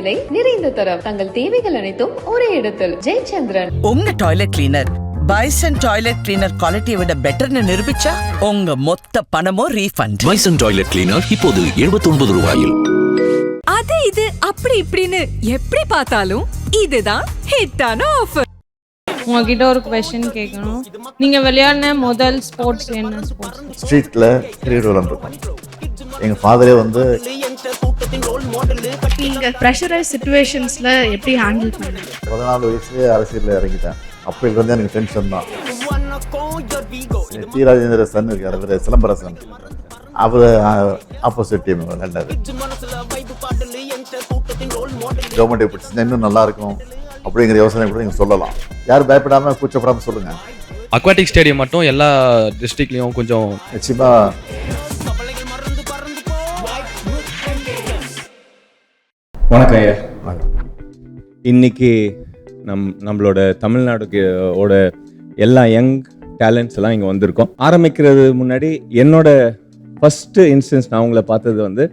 விலை நிறைந்த தரம். தங்கள் தேவைகள் அனைத்தும் ஒரே இடத்தில். ஜெயச்சந்திரன். உங்க toilet cleaner Bison toilet cleaner குவாலிட்டியை விட பெட்டர்னு நிரூபிச்சா உங்க மொத்த பணமும் ரீஃபண்ட் பைசன் டாய்லெட் கிளீனர் இப்போது 79 ரூபாயில். அது இது அப்படி இப்படின்னு எப்படி பார்த்தாலும் இதுதான் ஹிட்டான ஆஃபர் உங்ககிட்ட ஒரு கொஸ்டின் கேட்கணும் நீங்க விளையாடின முதல் ஸ்போர்ட்ஸ் என்ன ஸ்போர்ட்ஸ் கிரிக்கெட் விளாண்டுருக்கோம் எங்கள் ஃபாதரே வந்து நீங்கள் ப்ரெஷரைஸ் சுச்சுவேஷன்ஸில் எப்படி ஹேண்டில் பண்ணுங்க? பதினாலு வயசுலேயே அரசியலில் இறங்கிட்டேன். அப்போலேருந்து எனக்கு டென்ஷன் தான். டி. ராஜேந்திர சன் இருக்கார் அவர் சிலம்பரசன் அவர் ஆப்போசிட் டீம் விளையாண்டாரு கவர்மெண்ட் எப்படி இன்னும் நல்லா இருக்கும். அப்படிங்கிற யோசனை கூட நீங்கள் சொல்லலாம். யாரும் பயப்படாமல் கூச்சப்படாமல் சொல்லுங்கள் அக்வாட்டிக் ஸ்டேடியம் மட்டும் எல்லா டிஸ்ட்ரிக்ட்லேயும் கொஞ்சம் நிச்சயமாக வணக்கம் ஐயா. இன்னைக்கு நம் நம்மளோட தமிழ்நாடுக்கு ஓட எல்லா யங் டேலண்ட்ஸ் எல்லாம் இங்கே வந்திருக்கோம். ஆரம்பிக்கிறது முன்னாடி என்னோட ஃபஸ்ட்டு இன்ஸ்டன்ஸ் நான் உங்களை பார்த்தது வந்து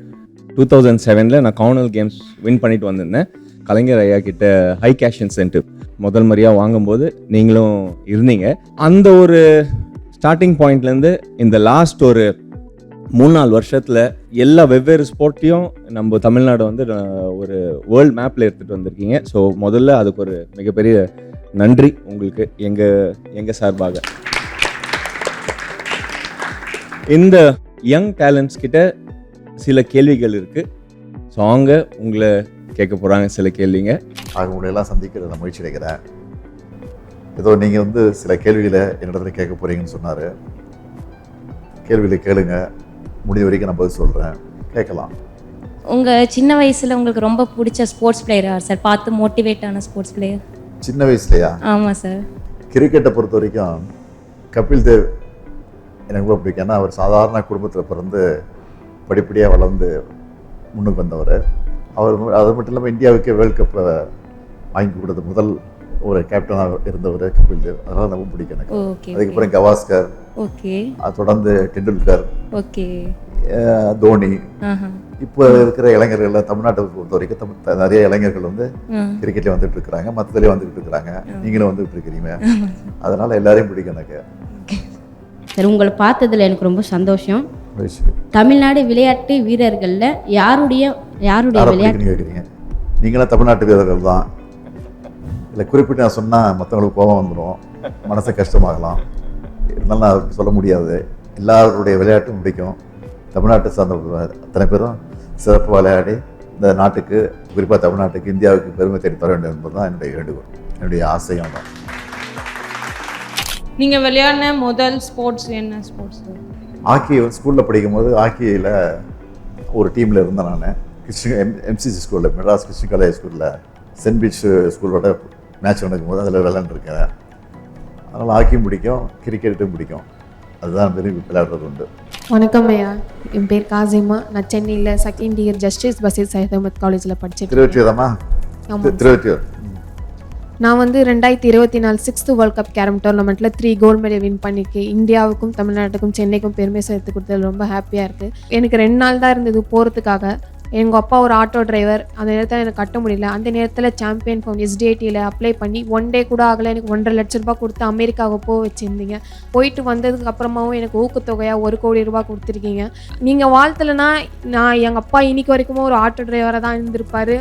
டூ தௌசண்ட் செவனில் நான் காமன்வெல்த் கேம்ஸ் வின் பண்ணிட்டு வந்திருந்தேன். கலைஞர் ஐயா கிட்ட ஹை கேஷ் இன்சென்டிவ் முதல் முறையாக வாங்கும்போது நீங்களும் இருந்தீங்க. அந்த ஒரு ஸ்டார்டிங் பாயிண்ட்லேருந்து இந்த லாஸ்ட் ஒரு மூணு நாலு வருஷத்தில் எல்லா வெவ்வேறு ஸ்போர்ட்டையும் நம்ம தமிழ்நாடு வந்து ஒரு வேர்ல்ட் மேப்பில் எடுத்துகிட்டு வந்திருக்கீங்க. ஸோ முதல்ல அதுக்கு ஒரு மிகப்பெரிய நன்றி உங்களுக்கு எங்கள் எங்கள் சார்பாக. இந்த யங் டேலண்ட்ஸ் கிட்ட சில கேள்விகள் இருக்குது ஸோ அவங்க உங்களை கேட்க போகிறாங்க சில கேள்விங்க. அவங்க உங்களையெல்லாம் சந்திக்கிறத முயற்சி எடுக்கிறேன். ஏதோ நீங்கள் வந்து சில கேள்விகளை என்னிடத்துல கேட்க போகிறீங்கன்னு சொன்னார். கேள்விகளை கேளுங்கள் முடிஞ்ச வரைக்கும் நான் பதில் சொல்கிறேன் கேட்கலாம். உங்கள் சின்ன வயசில் உங்களுக்கு ரொம்ப பிடிச்ச ஸ்போர்ட்ஸ் பிளேயர் யார் சார் பார்த்து மோட்டிவேட் ஆன ஸ்போர்ட்ஸ் பிளேயர் சின்ன வயசுலையா? ஆமாம் சார் கிரிக்கெட்டை பொறுத்த வரைக்கும் கபில் தேவ் எனக்கு ரொம்ப பிடிக்கும். ஏன்னா அவர் சாதாரண குடும்பத்தில் பிறந்து படிப்படியாக வளர்ந்து முன்னுக்கு வந்தவர். அவர் அது மட்டும் இல்லாமல் இந்தியாவுக்கே வேர்ல்ட் கப்பை வாங்கி கொடுத்த முதல் ஒரு கேப்டனாக இருந்தவர் கபில் தேவ். அதனால் ரொம்ப பிடிக்கும் எனக்கு. அதுக்கப்புறம் கவாஸ்கர். ஓகே தொடர்ந்து டெண்டுல்கர். ஓகே தோனி. இப்போ இருக்கிற இளைஞர்கள் தமிழ்நாட்டை பொறுத்த வரைக்கும் தமிழ் நிறைய இளைஞர்கள் வந்து கிரிக்கெட்ல வந்துட்டு இருக்கிறாங்க. மற்றதுலேயே வந்துட்டு இருக்கிறாங்க. நீங்களும் வந்துட்டு இருக்கிறீங்க. அதனால எல்லாரையும் பிடிக்கும் எனக்கு. சார் உங்களை பார்த்ததுல எனக்கு ரொம்ப சந்தோஷம். தமிழ்நாடு விளையாட்டு வீரர்களில் யாருடைய யாருடைய யாரை விளையாட்டு நீங்களாம் தமிழ்நாட்டு வீரர்கள் தான். இல்லை குறிப்பிட்டு நான் சொன்னால் மற்றவங்களுக்கு கோபம் வந்துடும் மனசு கஷ்டமாகலாம். இருந்தாலும் நான் சொல்ல முடியாது. எல்லாருடைய விளையாட்டும் பிடிக்கும். தமிழ்நாட்டை சார்ந்த அத்தனை பேரும் சிறப்பு விளையாடி இந்த நாட்டுக்கு குறிப்பாக தமிழ்நாட்டுக்கு இந்தியாவுக்கு பெருமை தேடி தர வேண்டும் என்பது தான் என்னுடைய வேண்டுகோள். என்னுடைய ஆசையும் தான் நீங்க விளையாடின முதல் ஸ்போர்ட்ஸ் என்ன ஸ்போர்ட்ஸ் ஹாக்கி ஸ்கூலில் படிக்கும்போது ஹாக்கியில் ஒரு டீமில் இருந்தேன் நான். கிருஷ்ண எம் எம்சிசி ஸ்கூலில் மெட்ராஸ் கிருஷ்ண காலேஜ் ஸ்கூலில் சென்ட் பீச் ஸ்கூலோட மேட்ச் நடக்கும்போது அதில் விளையாண்டுருக்கேன் அதனால் ஹாக்கியும் பிடிக்கும் கிரிக்கெட்டும் பிடிக்கும். அதுதான் விரும்பி விளையாடுறது உண்டு. வணக்கம் ஐயா. என் பேர் காசிமா. நான் சென்னையில் second year justice Basheer Syed Ahmed காலேஜில் படிச்சிட்டு திருவற்றியூரமா திருவற்றியூர் நான் வந்து ரெண்டாயிரத்தி இருபத்தி நாலு சிக்ஸ்த்து வேர்ல்ட் கப் கேரம் டோர்னமெண்ட்டில் த்ரீ கோல்டு மெடல் வின் பண்ணியிருக்கேன் இந்தியாவுக்கும் தமிழ்நாட்டுக்கும் சென்னைக்கும் பெருமை சேர்த்து கொடுத்தது ரொம்ப ஹாப்பியாக இருக்குது எனக்கு ரெண்டு நாள் தான் இருந்தது போகிறதுக்காக எங்கள் அப்பா ஒரு ஆட்டோ டிரைவர் அந்த நேரத்தில் எனக்கு கட்ட முடியல. அந்த நேரத்தில் சாம்பியன் ஃபோன் எஸ்டிஐடியில் அப்ளை பண்ணி ஒன் டே கூட ஆகலை. எனக்கு ஒன்றரை லட்ச ரூபாய் கொடுத்து அமெரிக்காவை போக வச்சுருந்தீங்க. போயிட்டு வந்ததுக்கு அப்புறமாவும் எனக்கு ஊக்கத்தொகையாக ஒரு கோடி ரூபாய் கொடுத்துருக்கீங்க. நீங்கள் வாழ்த்தலைன்னா நான் எங்கள் அப்பா இன்னைக்கு வரைக்கும் ஒரு ஆட்டோ டிரைவராக தான் இருந்திருப்பாரு.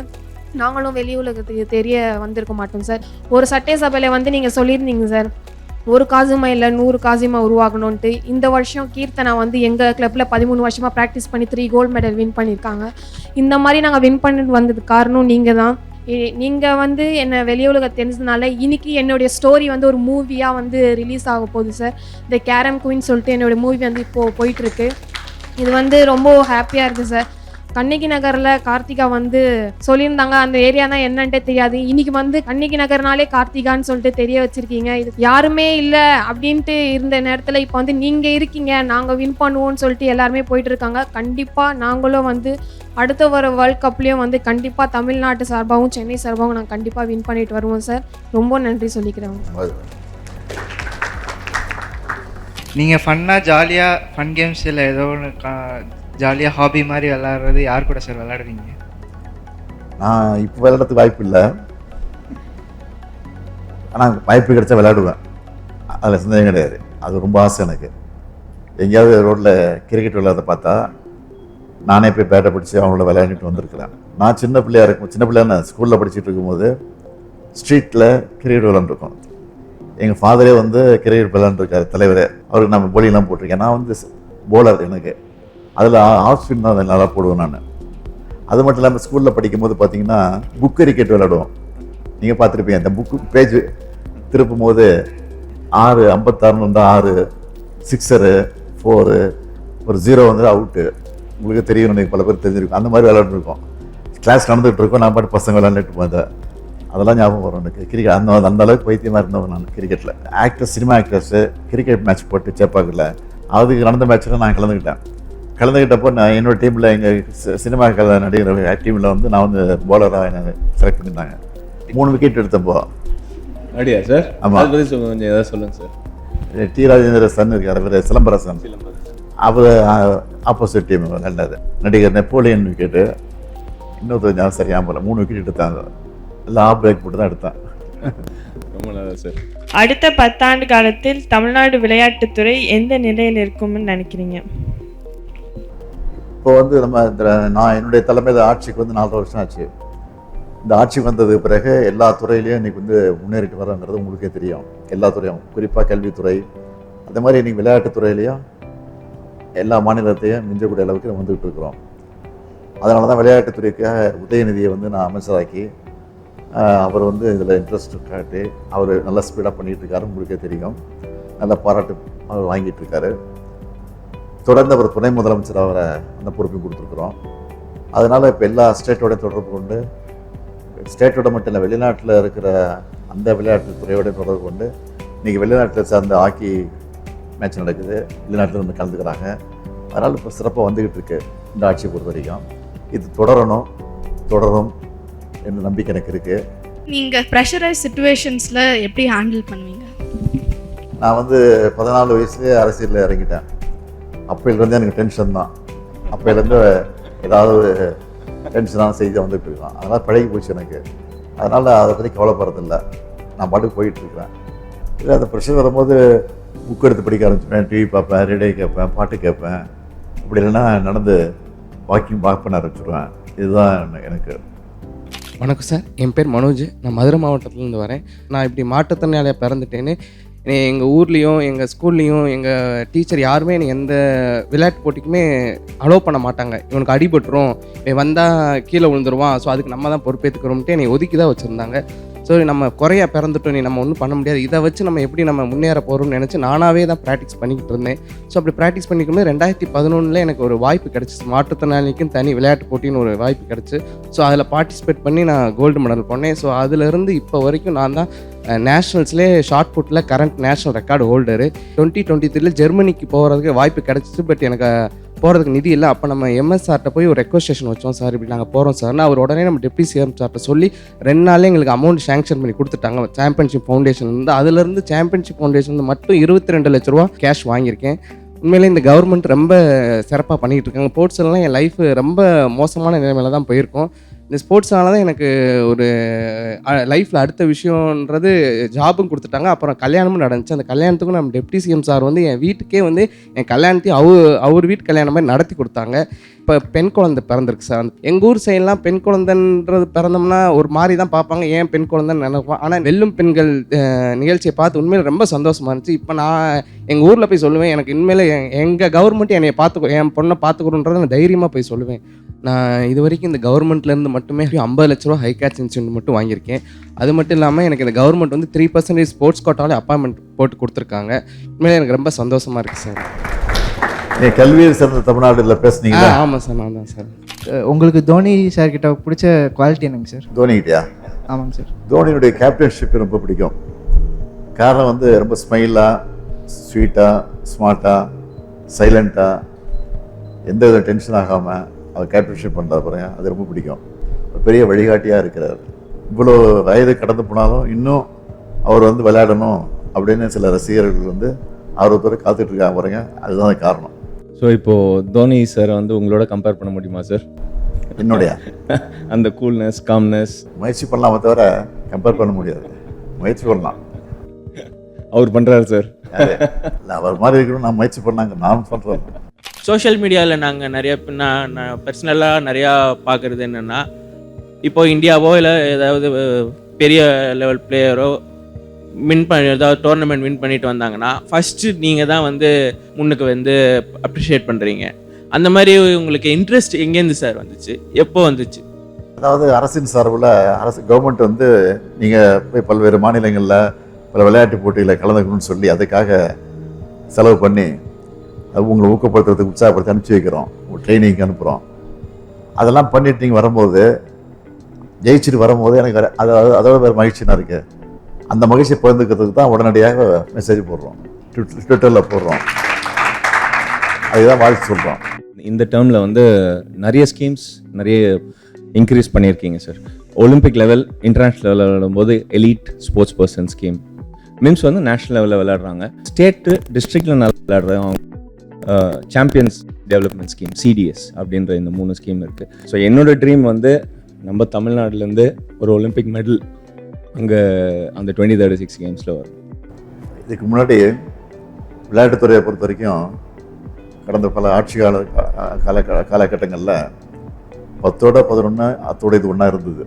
நாங்களும் வெளி உலகத்துக்கு தெரிய வந்திருக்க மாட்டோம் சார் ஒரு சட்டசபையில் வந்து நீங்கள் சொல்லியிருந்தீங்க சார் ஒரு காசிமா இல்லை நூறு காசிமா உருவாகணும்ன்ட்டு இந்த வருஷம் கீர்த்தனா வந்து எங்கள் கிளப்பில் பதிமூணு வருஷமாக ப்ராக்டிஸ் பண்ணி த்ரீ கோல்டு மெடல் வின் பண்ணியிருக்காங்க இந்த மாதிரி நாங்கள் வின் பண்ணிட்டு வந்ததுக்கு காரணம் நீங்கள் தான். நீங்கள் வந்து என்னை வெளி உலக தெரிஞ்சதுனால இன்னைக்கு என்னுடைய ஸ்டோரி வந்து ஒரு மூவியாக வந்து ரிலீஸ் ஆக போகுது சார் இந்த கேரம் குயின் சொல்லிட்டு என்னுடைய மூவி வந்து இப்போது போயிட்டுருக்கு இது வந்து ரொம்ப ஹாப்பியாக இருக்குது சார் கண்ணகி நகரில் கார்த்திகா வந்து சொல்லியிருந்தாங்க. அந்த ஏரியா தான் என்னன்ட்டே தெரியாது. இன்னைக்கு வந்து கண்ணகி நகர்னாலே கார்த்திகான்னு சொல்லிட்டு தெரிய வச்சிருக்கீங்க. இது யாருமே இல்லை அப்படின்ட்டு இருந்த நேரத்தில் இப்போ வந்து நீங்கள் இருக்கீங்க. நாங்கள் வின் பண்ணுவோம்னு சொல்லிட்டு எல்லாருமே போயிட்டு இருக்காங்க. கண்டிப்பாக நாங்களும் வந்து அடுத்த வர வேர்ல்ட் கப்லேயும் வந்து கண்டிப்பாக தமிழ்நாட்டு சார்பாகவும் சென்னை சார்பாகவும் நாங்கள் கண்டிப்பாக வின் பண்ணிட்டு வருவோம் சார் ரொம்ப நன்றி சொல்லிக்கிறேன். நீங்கள் ஃபன்னாக ஜாலியாக ஃபன் கேம்ஸ் இல்லை ஏதோ ஒன்று ஜாலியாக ஹாபி மாதிரி விளாட்றது யார் கூட சார் விளாடுவீங்க நான் இப்போ விளையாடுறதுக்கு வாய்ப்பு இல்லை. ஆனால் வாய்ப்பு கிடைச்சா விளையாடுவேன். அதில் சந்தேகம் கிடையாது. அது ரொம்ப ஆசை எனக்கு. எங்கேயாவது ரோட்டில் கிரிக்கெட் விளையாட பார்த்தா நானே போய் பேட்டை பிடிச்சி அவங்கள விளையாடிட்டு வந்திருக்கிறேன். நான் சின்ன பிள்ளையாக இருக்கும் சின்ன பிள்ளையா நான் ஸ்கூலில் படிச்சுட்டு இருக்கும்போது ஸ்ட்ரீட்டில் கிரிக்கெட் விளாண்டுருக்கோம் எங்கள் ஃபாதரே வந்து கிரிக்கெட் விளாண்டுருக்காரு தலைவரே. அவருக்கு நம்ம போலியெல்லாம் போட்டிருக்கேன். நான் வந்து போலர் எனக்கு. அதில் ஆஃப் ஸ்பின் தான் நல்லா போடுவேன் நான். அது மட்டும் இல்லாமல் ஸ்கூலில் படிக்கும்போது பார்த்தீங்கன்னா புக் கிரிக்கெட் விளையாடுவோம். நீங்கள் பார்த்துருப்பீங்க அந்த புக்கு பேஜ் திருப்பும் போது ஆறு ஐம்பத்தாறுன்னு வந்தால் ஆறு சிக்ஸரு ஃபோரு ஒரு ஜீரோ வந்து அவுட்டு உங்களுக்கு தெரியும் எனக்கு பல பேர் தெரிஞ்சிருக்கும். அந்த மாதிரி விளையாண்டுருக்கோம் கிளாஸ் நடந்துகிட்டு இருக்கோம் நான் பாட்டு பசங்க விளையாண்டுட்டு போதேன் அதெல்லாம் ஞாபகம் வரும் எனக்கு. கிரிக்கெட் அந்த அந்த அளவுக்கு பைத்தியமாக இருந்தவன் நான் கிரிக்கெட்டில் actors cinema actors cricket match போட்டு சேப்பாக்கில். அதுக்கு நடந்த மேட்ச்சில் நான் கலந்துக்கிட்டேன். கலந்துக்கிட்டப்போ நான் என்னோட டீமில் எங்கள் சினிமா கல நடிகர் டீமில் வந்து நான் வந்து போலராக என்னை செலக்ட் பண்ணியிருந்தாங்க மூணு விக்கெட் எடுத்தப்போ. அப்படியா சார் ஆமா. அதை பற்றி சொல்லுங்க கொஞ்சம் ஏதாவது சொல்லுங்க சார் டி ராஜேந்திர சன் இருக்கார் அவர் சிலம்பரசன். அவர் ஆப்போசிட் டீம் விளையாண்டாரு நடிகர் நெப்போலியன் விக்கெட்டு இன்னொருத்தர் ஞாபகம் சரியாக போல மூணு விக்கெட் எடுத்தாங்க எல்லாம் ஆஃப் பிரேக் போட்டு தான் எடுத்தேன். ரொம்ப நல்லா சார் அடுத்த பத்தாண்டு காலத்தில் தமிழ்நாடு விளையாட்டுத்துறை எந்த நிலையில் இருக்கும்னு நினைக்கிறீங்க? இப்போ வந்து நம்ம இந்த நான் என்னுடைய தலைமையில் ஆட்சிக்கு வந்து நாலரை வருஷம் ஆச்சு. இந்த ஆட்சிக்கு வந்ததுக்கு பிறகு எல்லா துறையிலையும் இன்றைக்கி வந்து முன்னேறிட்டு வரோங்கிறது உங்களுக்கே தெரியும். எல்லா துறையும். குறிப்பாக கல்வித்துறை அந்த மாதிரி இன்றைக்கி விளையாட்டுத் துறையிலையும் எல்லா மாநிலத்தையும் மிஞ்சக்கூடிய அளவுக்கு நம்ம வந்துக்கிட்டு இருக்கிறோம். அதனால தான் விளையாட்டுத்துறைக்காக உதயநிதியை வந்து நான் அமைச்சராக்கி அவர் வந்து இதில் இன்ட்ரெஸ்ட் காட்டி அவர் நல்லா ஸ்பீடாக பண்ணிகிட்டு இருக்காரு உங்களுக்கே தெரியும். நல்ல பாராட்டு அவர் வாங்கிட்டு இருக்காரு. தொடர்ந்து அவர் துணை முதலமைச்சர் அவரை அந்த பொறுப்பையும் கொடுத்துருக்குறோம். அதனால் இப்போ எல்லா ஸ்டேட்டோட தொடர்பு கொண்டு ஸ்டேட்டோட மட்டும் இல்லை வெளிநாட்டில் இருக்கிற அந்த விளையாட்டு துறையோட தொடர்பு கொண்டு இன்றைக்கி வெளிநாட்டில் சார்ந்த ஹாக்கி மேட்ச் நடக்குது. வெளிநாட்டில் வந்து கலந்துக்கிறாங்க. அதனால் இப்போ சிறப்பாக வந்துக்கிட்டு இருக்கு இந்த ஆட்சியை பொறுத்த வரைக்கும். இது தொடரணும் தொடரும் என்ற நம்பிக்கை எனக்கு இருக்குது நீங்கள் ப்ரெஷரைஸ் சுச்சுவேஷன்ஸில் எப்படி ஹேண்டில் பண்ணுவீங்க? நான் வந்து பதினாலு வயசுலேயே அரசியலில் இறங்கிட்டேன். அப்பையிலேருந்து எனக்கு டென்ஷன் தான். அப்போலேருந்து ஏதாவது ஒரு டென்ஷனான செய்தி வந்துட்டு இருக்கான் அதனால் பழகி போச்சு எனக்கு. அதனால் அதை பற்றி கவலைப்படுறதில்ல. நான் பாட்டுக்கு போயிட்டுருக்கிறேன் இல்லை அந்த ப்ரெஷர் வரும்போது புக் எடுத்து படிக்க ஆரம்பிச்சுப்பேன் டிவி பார்ப்பேன் ரேடியோ கேட்பேன் பாட்டு கேட்பேன். அப்படி இல்லைன்னா நடந்து வாக்கிங் வாக் பண்ண ஆரம்பிச்சிடுவேன் இதுதான் எனக்கு. வணக்கம் சார். என் பேர் மனோஜ். நான் மதுரை மாவட்டத்துலேருந்து வரேன். நான் இப்படி மாற்றுத்திறனாளியாக பிறந்துட்டேன்னு எங்கள் ஊர்லேயும் எங்கள் ஸ்கூல்லேயும் எங்கள் டீச்சர் யாருமே என்னை எந்த விளையாட்டு போட்டிக்குமே அலோவ் பண்ண மாட்டாங்க. இவனுக்கு அடிபட்டுரும். இவன் வந்தால் கீழே விழுந்துருவான். ஸோ அதுக்கு நம்ம தான் பொறுப்பேற்றுக்கிறோம்ட்டு என்னை ஒதுக்கி தான் வச்சுருந்தாங்க. ஸோ நம்ம குறையா பிறந்துட்டோம். நீ நம்ம ஒன்றும் பண்ண முடியாது. இதை வச்சு நம்ம எப்படி நம்ம முன்னேற போகிறோம்னு நினச்சி நானாகவே தான் ப்ராக்டிஸ் பண்ணிக்கிட்டு இருந்தேன். ஸோ அப்படி ப்ராக்டிஸ் பண்ணிக்கும்போது ரெண்டாயிரத்தி பதினொன்றில் எனக்கு ஒரு வாய்ப்பு கிடச்சிச்சு. மாற்றுத்திறனாளிக்கும் தனி விளையாட்டு போட்டின்னு ஒரு வாய்ப்பு கிடச்சி. ஸோ அதில் பார்ட்டிசிபேட் பண்ணி நான் கோல்டு மெடல் பண்ணேன் ஸோ அதுலேருந்து இப்போ வரைக்கும் நான் தான் நேஷ்னல்ஸ்லேயே short புட்டில் current national record holder twenty twenty த்ரீல ஜெர்மனிக்கு போகிறதுக்கு வாய்ப்பு கிடச்சிச்சு. பட் எனக்கு போகிறதுக்கு நிதி இல்லை. அப்போ நம்ம எம்எஸ்ஆர்ட்ட போய் ஒரு ரெக்வஸ்டேஷன் வச்சோம் சார். இப்படி நாங்கள் போகிறோம் சார்னு அவர் உடனே நம்ம டெப்டி சிஎம் சார்ட்ட சொல்லி ரெண்டு நாளே எங்களுக்கு அமௌண்ட் சேங்ஷன் பண்ணி கொடுத்துட்டாங்க. சாம்பியன்ஷிப் ஃபவுண்டேஷன் இருந்து. அதுலேருந்து சாம்பியன்ஷிப் ஃபவுண்டேஷன் மட்டும் இருபத்தி ரெண்டு லட்ச ரூபா கேஷ் வாங்கியிருக்கேன். உண்மையிலே இந்த கவர்மெண்ட் ரொம்ப சிறப்பாக பண்ணிகிட்டு இருக்காங்க. ஸ்போர்ட்ஸ்லாம் என் லைஃப் ரொம்ப மோசமான நிலைமையில தான் போயிருக்கோம். இந்த ஸ்போர்ட்ஸ்னால தான் எனக்கு ஒரு லைஃப்பில் அடுத்த விஷயன்றது ஜாபும் கொடுத்துட்டாங்க. அப்புறம் கல்யாணமும் நடந்துச்சு. அந்த கல்யாணத்துக்கும் நம்ம டெப்டி சிஎம் சார் வந்து என் வீட்டுக்கே வந்து என் கல்யாணத்தையும் அவர் அவர் வீட்டு கல்யாணம் மாதிரி நடத்தி கொடுத்தாங்க. இப்போ பெண் குழந்தை பிறந்திருக்கு சார். எங்கள் ஊர் சைட்லாம் பெண் குழந்தைன்றது பிறந்தோம்னா ஒரு மாதிரி தான் பார்ப்பாங்க. ஏன் பெண் குழந்தைன்னு நினைப்போம். ஆனால் வெல்லும் பெண்கள் நிகழ்ச்சியை பார்த்து உண்மையில் ரொம்ப சந்தோஷமாக இருந்துச்சு. இப்போ நான் எங்கள் ஊரில் போய் சொல்லுவேன். எனக்கு இனிமேல் எங்கள் கவர்மெண்ட் என்னை பார்த்துக்கோ என் பொண்ணை பார்த்துக்கணுன்றதை நான் தைரியமாக போய் சொல்லுவேன். நான் இது வரைக்கும் இந்த கவர்மெண்ட்லேருந்து மட்டுமே ஐம்பது லட்ச ரூபா ஹை கேட்ச் இன்சூரன்ஸ் மட்டும் வாங்கியிருக்கேன். அது மட்டும் இல்லாமல் எனக்கு இந்த கவர்மெண்ட் வந்து த்ரீ பர்சன்டேஜ் ஸ்போர்ட்ஸ் கோட்டாலே அப்பாயின்மெண்ட் போட்டு கொடுத்துருக்காங்க. உண்மையிலே எனக்கு ரொம்ப சந்தோஷமாக இருக்குது சார் நீ கல்வியில் சேர்ந்த தமிழ்நாடுல ஆ பேசுனீங்களா ஆமாம் சார் நான் தான் சார் உங்களுக்கு தோனி சார் கிட்ட பிடிச்ச குவாலிட்டி என்னங்க சார் தோனிக்கிட்டயா ஆமாங்க சார் தோனியுடைய கேப்டன்ஷிப் ரொம்ப பிடிக்கும். காரணம் வந்து ரொம்ப ஸ்மைலாக ஸ்வீட்டாக ஸ்மார்ட்டாக சைலண்ட்டாக எந்த வித டென்ஷன் ஆகாமல் அவர் கேப்டன்ஷிப் பண்ணுற பாருங்க. அது ரொம்ப பிடிக்கும். பெரிய வழிகாட்டியாக இருக்கிறார். இவ்வளோ வயது கடந்து போனாலும் இன்னும் அவர் வந்து விளையாடணும் அப்படின்னு சில ரசிகர்கள் வந்து ஆர்வத்தோடு காத்துட்டு இருக்காங்க பாருங்க. அதுதான் காரணம். ஸோ இப்போது தோனி சார் வந்து உங்களோட கம்பேர் பண்ண முடியுமா சார் என்னுடைய? அந்த கூல்னஸ் காம்னஸ் முயற்சி பண்ணலாமே தவிர கம்பேர் பண்ண முடியாது. முயற்சி பண்ணலாம். அவர் பண்ணுறாரு சார்? இல்ல அவர் மாதிரி இருக்கணும் நான் முயற்சி பண்ணாங்க நான் பண்ணுறேன் சோஷியல் மீடியாவில் நாங்கள் நிறைய நான் நான் பர்சனலாக நிறையா பார்க்குறது என்னென்னா இப்போ இந்தியாவோ இல்லை ஏதாவது பெரிய லெவல் பிளேயரோ வின் பண்ணி ஏதாவது டோர்னமெண்ட் வின் பண்ணிட்டு வந்தாங்கன்னா ஃபஸ்ட்டு நீங்கள் தான் வந்து முன்னுக்கு வந்து அப்ரிஷியேட் பண்ணுறீங்க அந்த மாதிரி உங்களுக்கு இன்ட்ரெஸ்ட் எங்கேருந்து சார் வந்துச்சு? எப்போ வந்துச்சு? அதாவது அரசின் சார்பில் அரசு கவர்மெண்ட் வந்து நீங்கள் போய் பல்வேறு மாநிலங்களில் பல விளையாட்டு போட்டிகளில் கலந்துக்கணும்னு சொல்லி அதுக்காக செலவு பண்ணி உங்களை ஊக்கப்படுத்துறதுக்கு உற்சாகப்படுத்தி அனுப்பிச்சி வைக்கிறோம். ட்ரைனிங்க்கு அனுப்புகிறோம் அதெல்லாம் பண்ணிட்டு நீங்கள் வரும்போது ஜெயிச்சுட்டு வரும்போது எனக்கு அதாவது அதோட வேறு மகிழ்ச்சினா இருக்கு. அந்த மகிழ்ச்சியை பகிர்ந்துக்கிறதுக்கு தான் உடனடியாக மெசேஜ் போடுறோம். ட்விட்டரில் போடுறோம். அதுதான் வாழ்த்து சொல்கிறோம் இந்த டேர்மில் வந்து நிறைய ஸ்கீம்ஸ் நிறைய இன்க்ரீஸ் பண்ணியிருக்கீங்க சார் ஒலிம்பிக் லெவல் இன்டர்நேஷ்னல் லெவலில் விளையாடும்போது elite sports person scheme means வந்து நேஷ்னல் லெவலில் விளையாடுறாங்க. ஸ்டேட்டு டிஸ்ட்ரிக்டில் நல்லா விளையாடுறவங்க. சாம்பியன்ஸ் டெவலப்மெண்ட் ஸ்கீம் சிடிஎஸ் அப்படின்ற இந்த மூணு ஸ்கீம் இருக்குது ஸோ என்னோட ட்ரீம் வந்து நம்ம தமிழ்நாட்டிலேருந்து ஒரு ஒலிம்பிக் மெடல் அங்கே அந்த டுவெண்ட்டி தேர்ட்டி சிக்ஸ் கேம்ஸில் வரும். இதுக்கு முன்னாடி விளையாட்டுத்துறையை பொறுத்த வரைக்கும் கடந்த பல ஆட்சி கால கால காலகட்டங்களில் பத்தோட பதினொன்று அத்தோட இது ஒன்றா இருந்தது.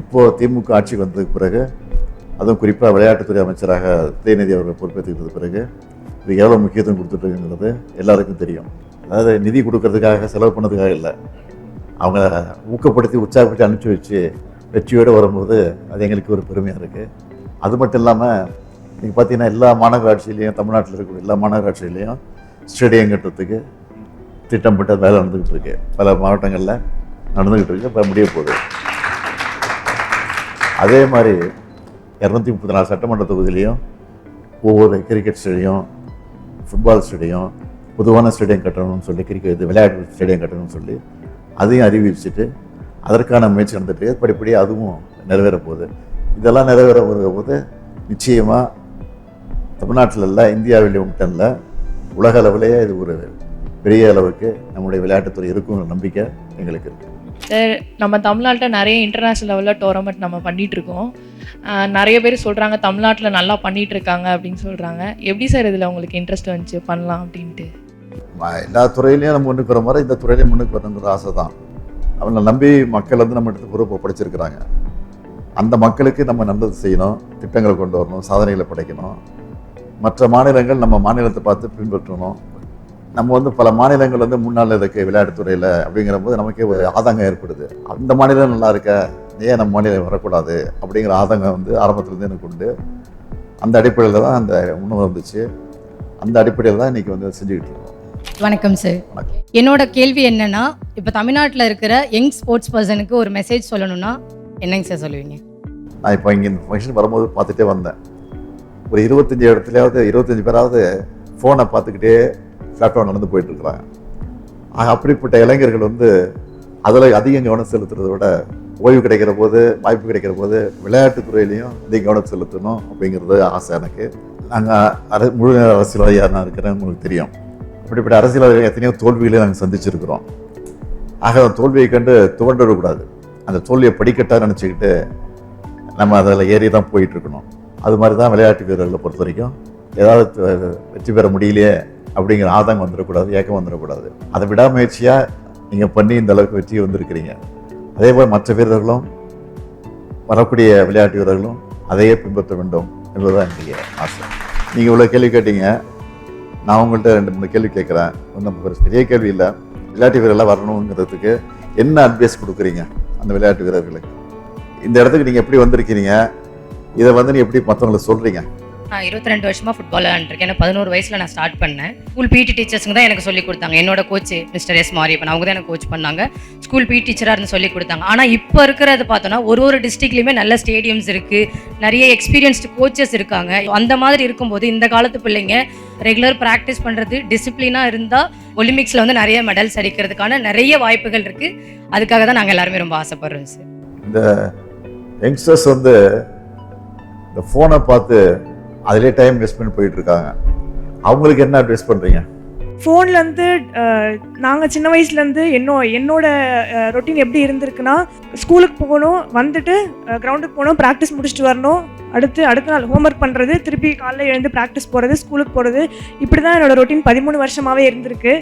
இப்போது திமுக ஆட்சிக்கு வந்ததுக்கு பிறகு அதுவும் குறிப்பாக விளையாட்டுத்துறை அமைச்சராக உதயநிதி அவர்கள் பொறுப்பேற்றுக்கிறது பிறகு இது எவ்வளோ முக்கியத்துவம் கொடுத்துட்ருக்குங்கிறது எல்லாருக்கும் தெரியும். அதாவது நிதி கொடுக்கறதுக்காக செலவு பண்ணதுக்காக இல்லை. அவங்க ஊக்கப்படுத்தி உற்சாகப்படுத்தி அனுப்பிச்சி வச்சு வெற்றியோடு வரும்போது அது எங்களுக்கு ஒரு பெருமையாக இருக்குது அது மட்டும் இல்லாமல் நீங்கள் பார்த்தீங்கன்னா எல்லா மாநகராட்சியிலையும் தமிழ்நாட்டில் இருக்கிற எல்லா மாநகராட்சியிலையும் ஸ்டேடியம் கட்டுறதுக்கு திட்டமிட்ட வேலை நடந்துக்கிட்டு இருக்கு. பல மாவட்டங்களில் நடந்துக்கிட்டு இருக்கு. இப்போ முடிய போகுது. அதே மாதிரி இரநூத்தி முப்பத்தி நாலு சட்டமன்ற தொகுதியிலையும் ஒவ்வொரு கிரிக்கெட் ஸ்டேடியம் ஃபுட்பால் ஸ்டேடியம் பொதுவான ஸ்டேடியம் கட்டணும்னு சொல்லி கிரிக்கெட் இது விளையாட்டு ஸ்டேடியம் கட்டணும்னு சொல்லி அதையும் அறிவிச்சுட்டு அதற்கான முயற்சி நடந்துட்டு படிப்படி படிப்படியாக அதுவும் நிறைவேற போகுது. இதெல்லாம் நிறைவேற வருகிற போது நிச்சயமாக தமிழ்நாட்டில் இல்லை இந்தியாவிலே மட்டும் இல்லை உலக அளவிலேயே இது ஒரு பெரிய அளவுக்கு நம்முடைய விளையாட்டுத்துறை இருக்குங்கிற நம்பிக்கை எங்களுக்கு இருக்குது சார் நம்ம தமிழ்நாட்டில் நிறைய இன்டர்நேஷ்னல் லெவலில் டோர்னமெண்ட் நம்ம பண்ணிகிட்ருக்கோம் இருக்கோம். நிறைய பேர் சொல்கிறாங்க தமிழ்நாட்டில் நல்லா பண்ணிகிட்டு இருக்காங்க அப்படின்னு சொல்கிறாங்க எப்படி சார் இதில் உங்களுக்கு இன்ட்ரெஸ்ட் வந்துச்சு? பண்ணலாம் அப்படின்ட்டு. எல்லா துறையிலையும் நம்ம முன்னுக்கு வர மாதிரி இந்த துறையிலையும் முன்னுக்கு வரணுங்கிற ஆசை தான். அவங்களை நம்பி மக்கள் வந்து நம்ம எடுத்து பொறுப்பை படைச்சிருக்கிறாங்க. அந்த மக்களுக்கு நம்ம நல்லது செய்யணும் திட்டங்களை கொண்டு வரணும் சாதனைகளை படைக்கணும். மற்ற மாநிலங்கள் நம்ம மாநிலத்தை பார்த்து பின்பற்றணும். நம்ம வந்து பல மாநிலங்கள் வந்து முன்னால் இருக்கு விளையாட்டுத்துறையில் அப்படிங்கிற போது நமக்கே ஒரு ஆதங்கம் ஏற்படுது. அந்த மாநிலம் நல்லா இருக்க? ஏன் நம்ம மாநிலம் வரக்கூடாது அப்படிங்கிற ஆதங்கம் வந்து ஆரம்பத்துலேருந்து எனக்கு உண்டு. அந்த அடிப்படையில் தான் அந்த உணவு வந்துச்சு அந்த அடிப்படையில் தான் இன்றைக்கி வந்து செஞ்சுக்கிட்டு இருக்கோம். வணக்கம் சார் என்னோட கேள்வி என்னன்னா இப்போ தமிழ்நாட்டில் இருக்கிற யங் ஸ்போர்ட்ஸ் பர்சனுக்கு ஒரு மெசேஜ் சொல்லணும்னா என்னங்க சார் சொல்லுவீங்க? நான் இப்போ இங்கே இந்த ஃபங்க்ஷன் வரும்போது பார்த்துட்டே வந்தேன். ஒரு இருபத்தஞ்சி இடத்துலையாவது இருபத்தஞ்சி பேராவது ஃபோனை பார்த்துக்கிட்டே பிளாட்ஃபார்ம் நடந்து போயிட்டு இருக்கிறாங்க. ஆக, அப்படிப்பட்ட இளைஞர்கள் வந்து அதில் அதிகம் கவனம் செலுத்துறதை விட ஓய்வு கிடைக்கிற போது வாய்ப்பு கிடைக்கிற போது விளையாட்டுத்துறையிலையும் அதிக கவனம் செலுத்தணும் அப்படிங்கிறது ஆசை எனக்கு. நாங்கள் அர முழு நேர அரசியல்வாதியாக நான் இருக்கிறேன் உங்களுக்கு தெரியும். அப்படிப்பட்ட அரசியல்வாதிகள் எத்தனையோ தோல்விகளை நாங்கள் சந்திச்சிருக்கிறோம். ஆக தோல்வியை கண்டு துவண்டு விடக்கூடாது அந்த தோல்வியை படிக்கட்டாக நினச்சிக்கிட்டு நம்ம அதில் ஏறி தான் போயிட்டுருக்கணும். அது மாதிரி தான் விளையாட்டு வீரர்களை பொறுத்த வரைக்கும் ஏதாவது வெற்றி பெற முடியலையே அப்படிங்கிற ஆதங்கம் வந்துடக்கூடாது ஏக்கம் வந்துடக்கூடாது அதை விடாமுயற்சியாக நீங்கள் பண்ணி இந்த அளவுக்கு வெற்றி வந்திருக்கிறீங்க. அதே போல் மற்ற வீரர்களும் வரக்கூடிய விளையாட்டு வீரர்களும் அதையே பின்பற்ற வேண்டும் என்பதுதான் என்னுடைய ஆசை. நீங்கள் இவ்வளோ கேள்வி கேட்டீங்க. நான் உங்கள்கிட்ட ரெண்டு மூணு கேள்வி கேட்குறேன். ஒன்றும் ஒரு பெரிய கேள்வி இல்லை. விளையாட்டு வீரர்லாம் வரணுங்கிறதுக்கு என்ன அட்வைஸ் கொடுக்குறீங்க அந்த விளையாட்டு வீரர்களுக்கு? இந்த இடத்துக்கு நீங்கள் எப்படி வந்திருக்கிறீங்க இதை வந்து நீ எப்படி மற்றவங்களுக்கு சொல்கிறீங்க நான் இருபத்தி ரெண்டு வருஷமா ஃபுட்பால் விளையாண்டுருக்கேன். எனக்கு பதினோரு வயசுல நான் ஸ்டார்ட் பண்ணேன். ஸ்கூல் பிடி டீச்சர்ஸுங்க தான் எனக்கு சொல்லி கொடுத்தாங்க. என்னோட கோச் மிஸ்டர் எஸ் மாரியப்பன். அவங்க தான் எனக்கு கோச் பண்ணாங்க. ஸ்கூல் பிடி டீச்சராக இருந்து சொல்லி கொடுத்தாங்க. ஆனால் இப்போ இருக்கிறது பார்த்தோன்னா ஒரு ஒரு டிஸ்ட்ரிக்ட்லையுமே நல்ல ஸ்டேடியம்ஸ் இருக்கு. நிறைய எக்ஸ்பீரியன்ஸ்டு கோச்சஸ் இருக்காங்க. அந்த மாதிரி இருக்கும்போது இந்த காலத்து பிள்ளைங்க ரெகுலர் ப்ராக்டிஸ் பண்ணுறது டிசிப்ளினாக இருந்தால் ஒலிம்பிக்ஸில் வந்து நிறைய மெடல்ஸ் அடிக்கிறதுக்கான நிறைய வாய்ப்புகள் இருக்கு. அதுக்காக தான் நாங்கள் எல்லாருமே ரொம்ப ஆசைப்படுறோம் சார் இந்த யங்ஸ்டர்ஸ் வந்து இந்த ஃபோனை பார்த்து அதிலே டைம் வேஸ்ட் பண்ணி போயிட்டு இருக்காங்க அவங்களுக்கு என்ன அட்வைஸ் பண்ணுறீங்க ஃபோன்லேருந்து நாங்கள் சின்ன வயசுலேருந்து என்னோ என்னோட ரொட்டீன் எப்படி இருந்திருக்குன்னா ஸ்கூலுக்கு போகணும் வந்துட்டு கிரவுண்டுக்கு போகணும் ப்ராக்டிஸ் முடிச்சுட்டு வரணும். அடுத்து அடுத்த நாள் ஹோம்ஒர்க் பண்ணுறது திருப்பி காலைல எழுந்து ப்ராக்டிஸ் போகிறது ஸ்கூலுக்கு போகிறது இப்படி தான் என்னோட ரொட்டீன் பதிமூணு வருஷமாகவே இருந்திருக்கு.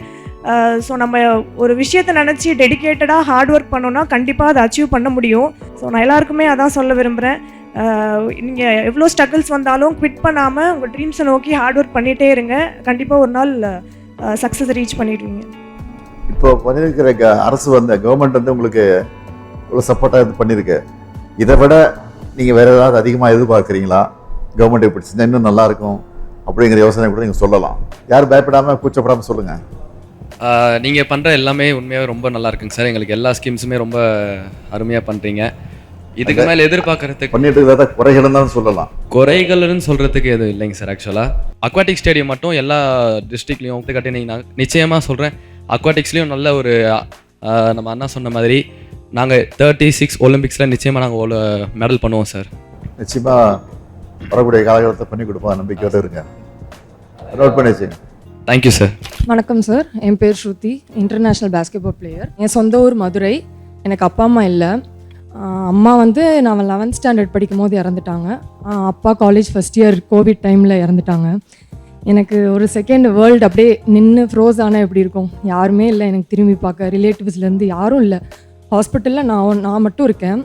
ஸோ நம்ம ஒரு விஷயத்தை நினச்சி டெடிக்கேட்டடாக ஹார்ட் ஒர்க் பண்ணோன்னா கண்டிப்பாக அதை அச்சீவ் பண்ண முடியும். ஸோ நான் எல்லாருக்குமே அதான் சொல்ல விரும்புகிறேன் நீங்கள் எவ்வளோ ஸ்ட்ரகிள்ஸ் வந்தாலும் குவிட் பண்ணாமல் உங்கள் ட்ரீம்ஸை நோக்கி ஹார்ட் ஒர்க் பண்ணிகிட்டே இருங்க. கண்டிப்பாக ஒரு நாள் சக்ஸஸ் ரீச் பண்ணிடுவீங்க. இப்போ பண்ணியிருக்கிற க- அரசு வந்து கவர்மெண்ட் வந்து உங்களுக்கு இவ்வளோ சப்போர்ட்டாக இது பண்ணியிருக்கு இதை விட நீங்கள் வேற ஏதாவது அதிகமாக எதிர்பார்க்குறீங்களா? கவர்மெண்ட் இப்படி செஞ்சா இன்னும் நல்லா இருக்கும் அப்படிங்கிற யோசனை கூட நீங்கள் சொல்லலாம். யாரும் பயப்படாமல் கூச்சப்படாமல் சொல்லுங்கள் நீங்கள் பண்ணுற எல்லாமே உண்மையாகவே ரொம்ப நல்லா இருக்குங்க சார். எங்களுக்கு எல்லா ஸ்கீம்ஸுமே ரொம்ப அருமையாக பண்ணுறீங்க இதுக்கு மேலே எதிர்பார்க்கறதுக்கு பண்ணிட்டு இருக்கிறத குறைகள் தான் சொல்லலாம். குறைகள்னு சொல்கிறதுக்கு எதுவும் இல்லைங்க சார் ஆக்சுவலாக அக்வாட்டிக் ஸ்டேடியம் மட்டும் எல்லா டிஸ்ட்ரிக்ட்லையும் கட்டி நீங்கள் நிச்சயமாக சொல்கிறேன் அக்வாட்டிக்ஸ்லேயும் நல்ல ஒரு நம்ம அண்ணா சொன்ன மாதிரி நாங்கள் தேர்ட்டி சிக்ஸ் ஒலிம்பிக்ஸில் நிச்சயமாக நாங்கள் மெடல் பண்ணுவோம் சார். நிச்சயமாக வரக்கூடிய காலகட்டத்தை பண்ணி கொடுப்போம் நம்பிக்கையோடு இருங்க. நோட் பண்ணி வச்சுங்க. தேங்க்யூ சார் வணக்கம் சார் என் பேர் ஸ்ருதி இன்டர்நேஷ்னல் பேஸ்கெட்பால் பிளேயர் என் சொந்த ஊர் மதுரை. எனக்கு அப்பா அம்மா இல்லை. அம்மா வந்து நான் லெவன்த் ஸ்டாண்டர்ட் படிக்கும் போது இறந்துட்டாங்க அப்பா காலேஜ் ஃபஸ்ட் இயர் கோவிட் டைமில் இறந்துட்டாங்க. எனக்கு ஒரு செகண்ட் வேர்ல்டு அப்படியே நின்று ஃப்ரோஸ் ஆனால் எப்படி இருக்கும்? யாருமே இல்லை எனக்கு திரும்பி பார்க்க ரிலேட்டிவ்ஸ்லேருந்து யாரும் இல்லை. ஹாஸ்பிட்டலில் நான் நான் மட்டும் இருக்கேன்.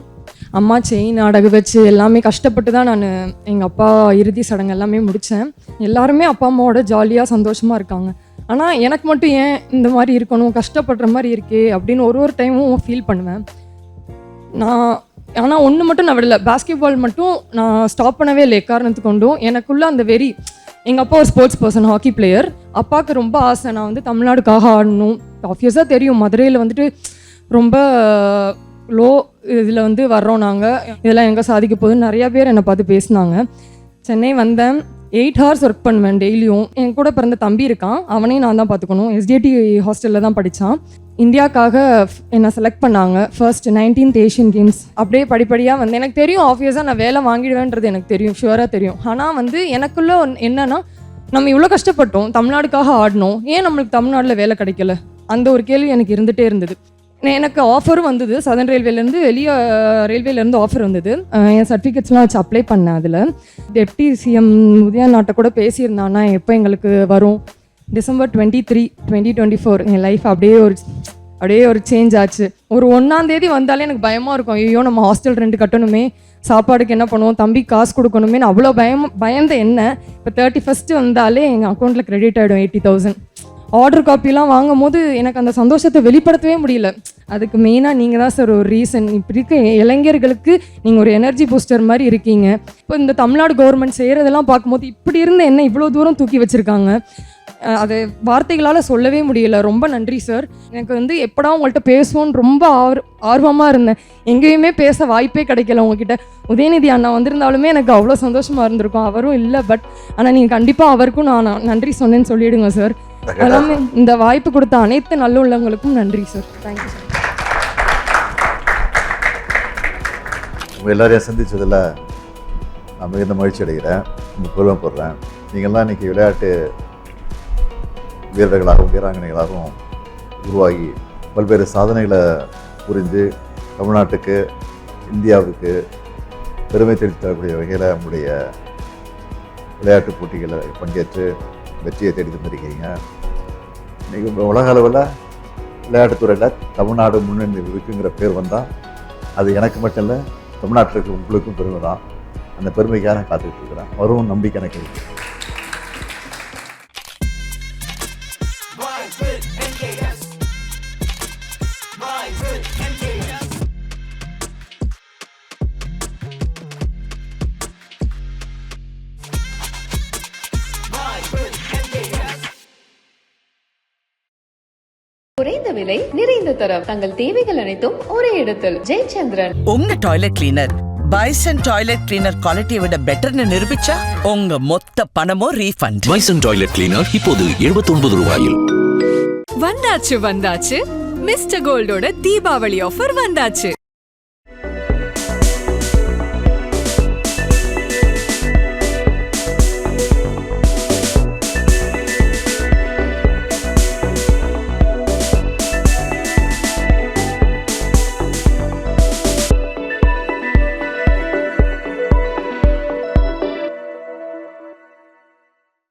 அம்மா செயின் அடகு வச்சு எல்லாமே கஷ்டப்பட்டு தான் நான் எங்கள் அப்பா இறுதி சடங்கு எல்லாமே முடித்தேன் எல்லாருமே அப்பா அம்மாவோட ஜாலியாக சந்தோஷமாக இருக்காங்க. ஆனால் எனக்கு மட்டும் ஏன் இந்த மாதிரி இருக்கணும் கஷ்டப்படுற மாதிரி இருக்கே அப்படின்னு ஒரு ஒரு டைமும் ஃபீல் பண்ணுவேன். நான் ஆனால் ஒன்று மட்டும் நான் விடல. பேஸ்கெட் பால் மட்டும் நான் ஸ்டாப் பண்ணவே இல்லை எக்காரணத்துக்கு கொண்டும். எனக்குள்ளே அந்த வெறி எங்கள் அப்பா ஒரு ஸ்போர்ட்ஸ் பர்சன் ஹாக்கி பிளேயர் அப்பாவுக்கு ரொம்ப ஆசை. நான் வந்து தமிழ்நாடுக்காக ஆடணும். ஆப்வியஸாக தெரியும். மதுரையில் வந்துட்டு ரொம்ப லோ இதில் வந்து வர்றோம் நாங்கள் இதெல்லாம் எங்கே சாதிக்க போகுதுன்னு நிறையா பேர் என்னை பார்த்து பேசினாங்க. சென்னை வந்தேன். எயிட் ஹவர்ஸ் ஒர்க் பண்ணுவேன் டெய்லியும். என் கூட பிறந்த தம்பி இருக்கான். அவனையும் நான் தான் பார்த்துக்கணும். எஸ்டிஐடி ஹாஸ்டலில் தான் படித்தான் இந்தியாக்காக என்னை செலக்ட் பண்ணாங்க. ஃபர்ஸ்ட் நைன்டீன்த் ஏஷியன் கேம்ஸ் அப்படியே படிப்படியாக வந்து எனக்கு தெரியும் ஆப்வியஸாக நான் வேலை வாங்கிடுவேன்றது எனக்கு தெரியும் ஷுவராக தெரியும். ஆனால் வந்து எனக்குள்ள என்னன்னா நம்ம இவ்வளோ கஷ்டப்பட்டோம் தமிழ்நாடுக்காக ஆடினோம். ஏன் நம்மளுக்கு தமிழ்நாட்டில் வேலை கிடைக்கல? அந்த ஒரு கேள்வி எனக்கு இருந்துகிட்டே இருந்தது. எனக்கு ஆஃபரும் வந்தது சதன் ரயில்வேலேருந்து வெளியே ரயில்வேலேருந்து ஆஃபர் வந்தது. என் சர்டிஃபிகேட்ஸ்லாம் வச்சு அப்ளை பண்ணேன் அதில். டெப்டி சிஎம் உதயநாட்டை கூட பேசியிருந்தான்னா எப்போ எங்களுக்கு வரும்? December twenty three twenty twenty four என் லைஃப் அப்படியே ஒரு அப்படியே ஒரு சேஞ்ச் ஆச்சு. ஒரு ஒன்றாந்தேதி வந்தாலே எனக்கு பயமாக இருக்கும். ஐயோ நம்ம ஹாஸ்டல் ரெண்டு கட்டணுமே சாப்பாடுக்கு என்ன பண்ணுவோம் தம்பி காசு கொடுக்கணுமே அவ்வளோ பயம் பயந்த என்ன? இப்போ தேர்ட்டி ஃபஸ்ட்டு வந்தாலே எங்கள் அக்கௌண்ட்டில் கிரெடிட் ஆகிடும் எயிட்டி தௌசண்ட் ஆர்டர் காப்பிலாம் வாங்கும் போது எனக்கு அந்த சந்தோஷத்தை வெளிப்படுத்தவே முடியல. அதுக்கு மெயினாக நீங்கள் தான் சார் ஒரு ரீசன் இப்படி இருக்க இளைஞர்களுக்கு நீங்கள் ஒரு எனர்ஜி பூஸ்டர் மாதிரி இருக்கீங்க. இப்போ இந்த தமிழ்நாடு கவர்மெண்ட் செய்கிறதெல்லாம் பார்க்கும்போது இப்படி இருந்த என்ன இவ்வளோ தூரம் தூக்கி வச்சுருக்காங்க. அது வார்த்தைகளால் சொல்லவே முடியல. ரொம்ப நன்றி சார் எனக்கு வந்து எப்படா உங்கள்கிட்ட பேசுவோன்னு ரொம்ப ஆர் ஆர்வமாக இருந்தேன். எங்கேயுமே பேச வாய்ப்பே கிடைக்கல உங்ககிட்ட. உதயநிதி அண்ணா வந்திருந்தாலுமே எனக்கு அவ்வளோ சந்தோஷமாக இருந்திருக்கும். அவரும் இல்லை பட் ஆனால் நீங்கள் கண்டிப்பாக அவருக்கும் நான் நான் நன்றி சொன்னேன்னு சொல்லிடுங்க சார் எல்லாமே இந்த வாய்ப்பு கொடுத்த அனைத்து நல்லுள்ளவங்களுக்கும் நன்றி சார் தேங்க்யூ சார் உங்கள் எல்லாரையும் சந்திச்சதில் நான் மிகுந்த மகிழ்ச்சி அடைகிறேன். பெருமைப்படுறேன் நீங்கள்லாம் இன்றைக்கி விளையாட்டு வீரர்களாகவும் வீராங்கனைகளாகவும் உருவாகி பல்வேறு சாதனைகளை புரிந்து தமிழ்நாட்டுக்கு இந்தியாவுக்கு பெருமை தேடித் தரக்கூடிய வகையில் நம்முடைய விளையாட்டுப் போட்டிகளில் பங்கேற்று வெற்றியை தேடி தந்திருக்கீங்க இன்றைக்கி உலக அளவில் விளையாட்டுத்துறையில் தமிழ்நாடு முன்னணி இருக்குங்கிற பேர் வந்தால் அது எனக்கு மட்டும் இல்லை தமிழ்நாட்டில் இருக்க உங்களுக்கும் பெருமை தான் அந்த பெருமைக்காக நான் காத்துக்கிட்டு இருக்கிறேன். வரும் நம்பிக்கை எனக்கு இருக்குது குறைந்த விலை நிறைந்த தரம். தங்கள் தேவைகள் அனைத்தும் ஒரே இடத்தில். ஜெயச்சந்திரன். உங்க toilet cleaner Bison toilet cleaner குவாலிட்டியை விட பெட்டர்னு நிரூபிச்சா உங்க மொத்த பணமும் ரீஃபண்ட் பைசன் டாய்லெட் கிளீனர் இப்போது 79 ரூபாயில். வந்தாச்சு வந்தாச்சு. மிஸ்டர் கோல்டோட தீபாவளி ஆஃபர் வந்தாச்சு.